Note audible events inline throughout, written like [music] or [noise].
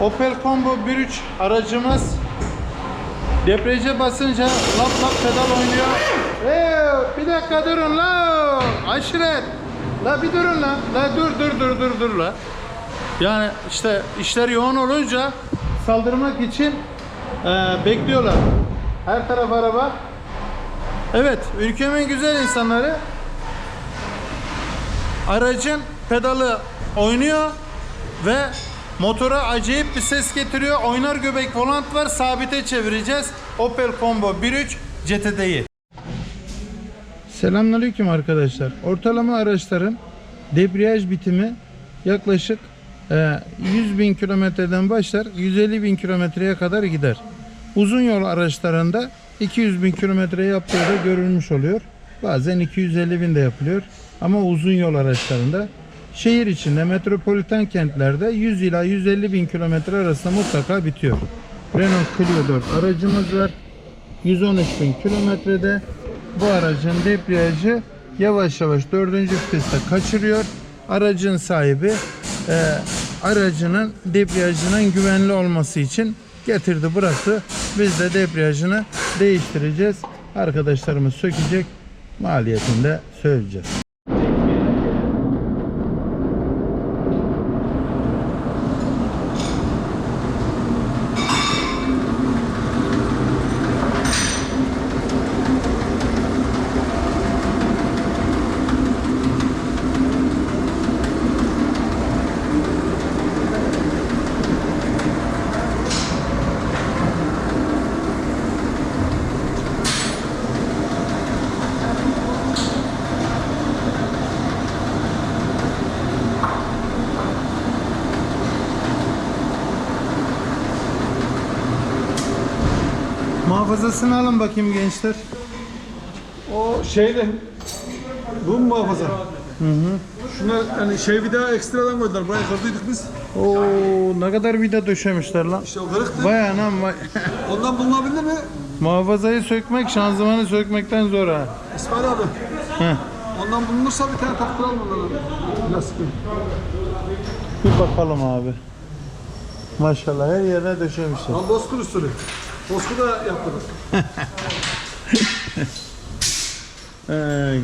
Opel Combo 1.3 aracımız debriyaja basınca lap lap pedal oynuyor. Ee, bir dakika durun la. Aşiret. La bir durun la. La dur dur dur dur dur la. Yani işte işler yoğun olunca saldırmak için e, bekliyorlar. Her taraf araba. Evet, ülkemin güzel insanları aracın pedalı oynuyor ve motora acayip bir ses getiriyor. Oynar göbek volant var. Sabite çevireceğiz. Opel Combo 1.3 CTD'yi. Selamünaleyküm arkadaşlar. Ortalama araçların debriyaj bitimi yaklaşık e, 100 bin kilometreden başlar 150 bin kilometreye kadar gider. Uzun yol araçlarında 200 bin kilometre yaptığı da görülmüş oluyor. Bazen 250 bin de yapılıyor. Ama uzun yol araçlarında şehir içinde metropoliten kentlerde 100 ila 150 bin kilometre arasında mutlaka bitiyor. Renault Clio 4 aracımız var. 113 bin kilometrede bu aracın debriyajı yavaş yavaş dördüncü viteste kaçırıyor. Aracın sahibi e, aracının debriyajının güvenli olması için getirdi bıraktı. Biz de debriyajını değiştireceğiz. Arkadaşlarımız sökecek. Maliyetini de söyleyeceğiz. Muhafazasını alın bakayım gençler. O şeyde bu mu muhafaza? Hı hı. Şunlar hani şey daha ekstradan koydular. Buraya kırdıydık biz. Oo ne kadar vida döşemişler lan. İşte o kırıktı. Vay anam vay. Ondan bulunabilir mi? Muhafazayı sökmek şanzımanı sökmekten zor ha. İsmail abi. Heh. Ondan bulunursa bir tane taktıralım onlara. Nasıl ki? Bir bakalım abi. Maşallah her yerine döşemişler. Lan bozkır usulü. Bozkır da yaptırdık. [laughs] Ey.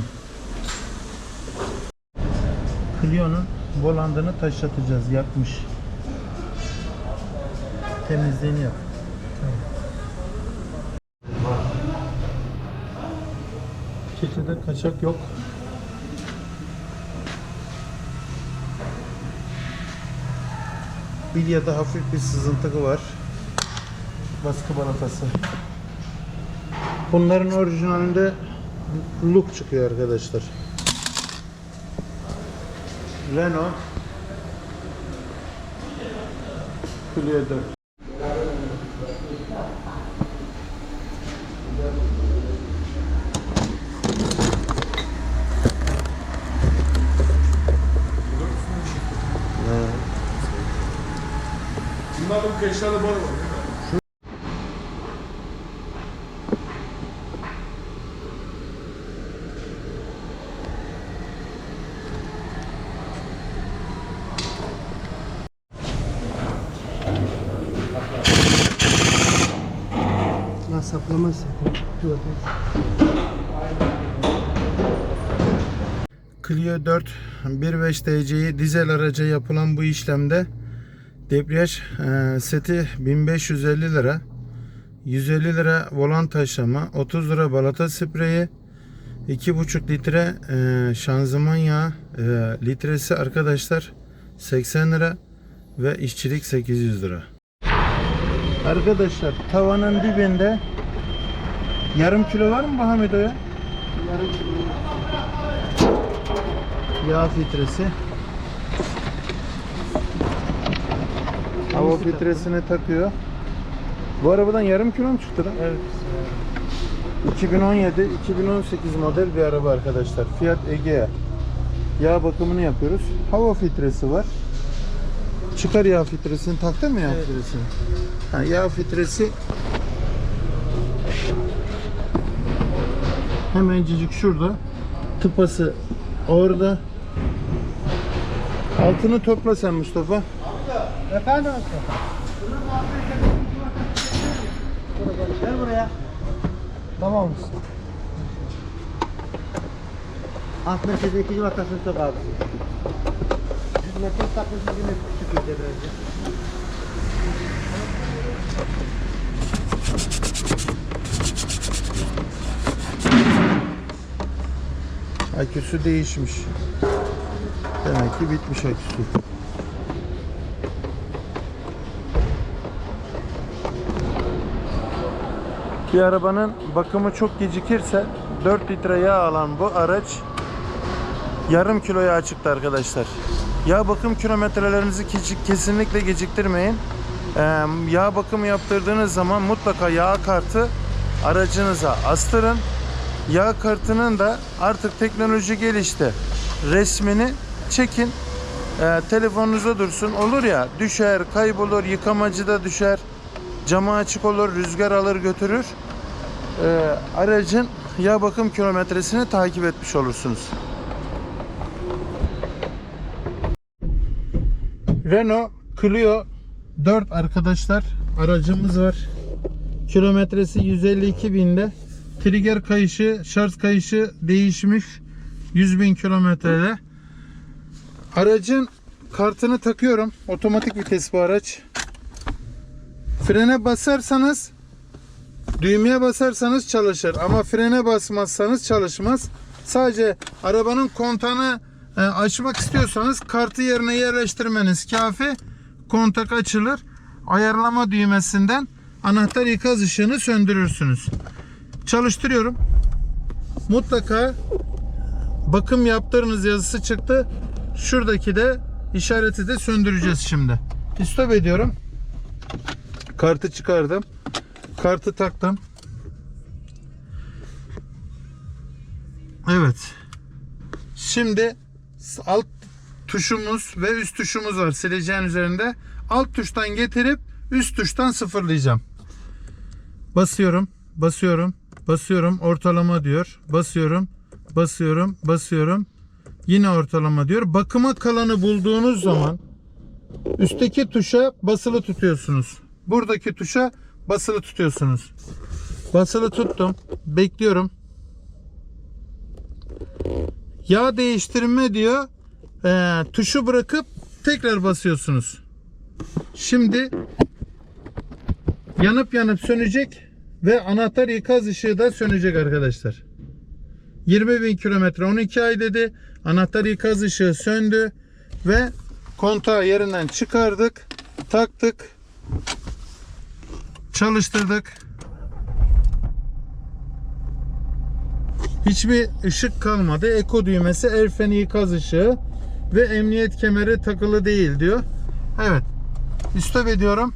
Clio'nun volandını taşlatacağız. Yakmış. Temizliğini yap. Keçede kaçak yok. Bilyada hafif bir sızıntı var. Baskı balatası. Bunların orijinalinde look çıkıyor arkadaşlar. Renault Clio 4. Bunların keşlerle boy var. Lan saplamaz. Dur. Clio 4 1.5 DC'yi dizel araca yapılan bu işlemde debriyaj e, seti 1550 lira 150 lira volant taşlama 30 lira balata spreyi 2,5 litre e, şanzıman yağı e, litresi arkadaşlar 80 lira ve işçilik 800 lira Arkadaşlar tavanın dibinde yarım kilo var mı Bahamido'ya? Yarım kilo. Yağ filtresi. Hava filtresini takıyor. Bu arabadan yarım kilo mu çıktı lan? Evet. 2017 2018 model bir araba arkadaşlar. Fiat Egea. Yağ bakımını yapıyoruz. Hava filtresi var. Çıkar yağ filtresini taktın mı yağ Evet. filtresini? Ha, yağ filtresi hemencik şurada. Tıpası orada. Altını topla sen Mustafa. Efendim Mustafa? Gel buraya. Tamam mısın? Alt merkeze ikinci vakasını sok abi. 100 metre takmışsın yine çıkıyor debriyajı. Aküsü değişmiş. Demek ki bitmiş aküsü. Bir arabanın bakımı çok gecikirse 4 litre yağ alan bu araç yarım kilo yağ çıktı arkadaşlar. Yağ bakım kilometrelerinizi kesinlikle geciktirmeyin. Ee, yağ bakımı yaptırdığınız zaman mutlaka yağ kartı aracınıza astırın. Yağ kartının da artık teknoloji gelişti. Resmini çekin. Ee, telefonunuza dursun. Olur ya düşer, kaybolur, yıkamacıda düşer. Camı açık olur, rüzgar alır götürür. Ee, aracın yağ bakım kilometresini takip etmiş olursunuz. Renault Clio 4 arkadaşlar aracımız var. Kilometresi 152 binde. Trigger kayışı, şarj kayışı değişmiş. 100 bin kilometrede. Aracın kartını takıyorum. Otomatik vites bu araç. Frene basarsanız düğmeye basarsanız çalışır ama frene basmazsanız çalışmaz. Sadece arabanın kontağını açmak istiyorsanız kartı yerine yerleştirmeniz kafi. Kontak açılır. Ayarlama düğmesinden anahtar ikaz ışığını söndürürsünüz. Çalıştırıyorum. Mutlaka bakım yaptırınız yazısı çıktı. Şuradaki de işareti de söndüreceğiz şimdi. Stop ediyorum. Kartı çıkardım. Kartı taktım. Evet. Şimdi alt tuşumuz ve üst tuşumuz var sileceğin üzerinde. Alt tuştan getirip üst tuştan sıfırlayacağım. Basıyorum, basıyorum, basıyorum. Ortalama diyor. Basıyorum, basıyorum, basıyorum. Yine ortalama diyor. Bakıma kalanı bulduğunuz zaman üstteki tuşa basılı tutuyorsunuz. Buradaki tuşa basılı tutuyorsunuz. Basılı tuttum. Bekliyorum. Yağ değiştirme diyor. Ee, tuşu bırakıp tekrar basıyorsunuz. Şimdi yanıp yanıp sönecek ve anahtar ikaz ışığı da sönecek arkadaşlar. 20 bin kilometre 12 ay dedi. Anahtar ikaz ışığı söndü ve kontağı yerinden çıkardık. Taktık. Çalıştırdık. Hiçbir ışık kalmadı. Eko düğmesi, el freni ikaz ışığı ve emniyet kemeri takılı değil diyor. Evet. Stop ediyorum.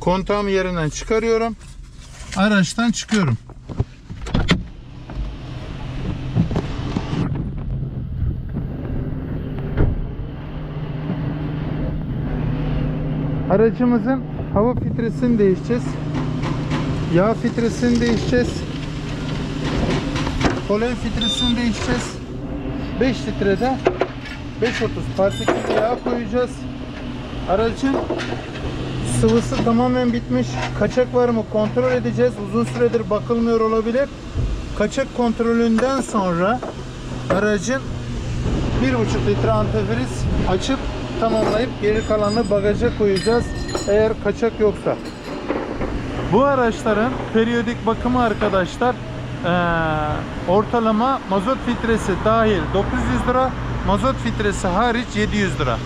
Kontağımı yerinden çıkarıyorum. Araçtan çıkıyorum. Aracımızın hava filtresini değişeceğiz. Yağ filtresini değişeceğiz. Polen filtresini değişeceğiz. 5 litrede 5.30 partikül yağ koyacağız. Aracın sıvısı tamamen bitmiş. Kaçak var mı kontrol edeceğiz. Uzun süredir bakılmıyor olabilir. Kaçak kontrolünden sonra aracın 1.5 litre antifriz açıp tamamlayıp geri kalanını bagaja koyacağız. Eğer kaçak yoksa. Bu araçların periyodik bakımı arkadaşlar eee, ortalama mazot filtresi dahil 900 lira, mazot filtresi hariç 700 lira.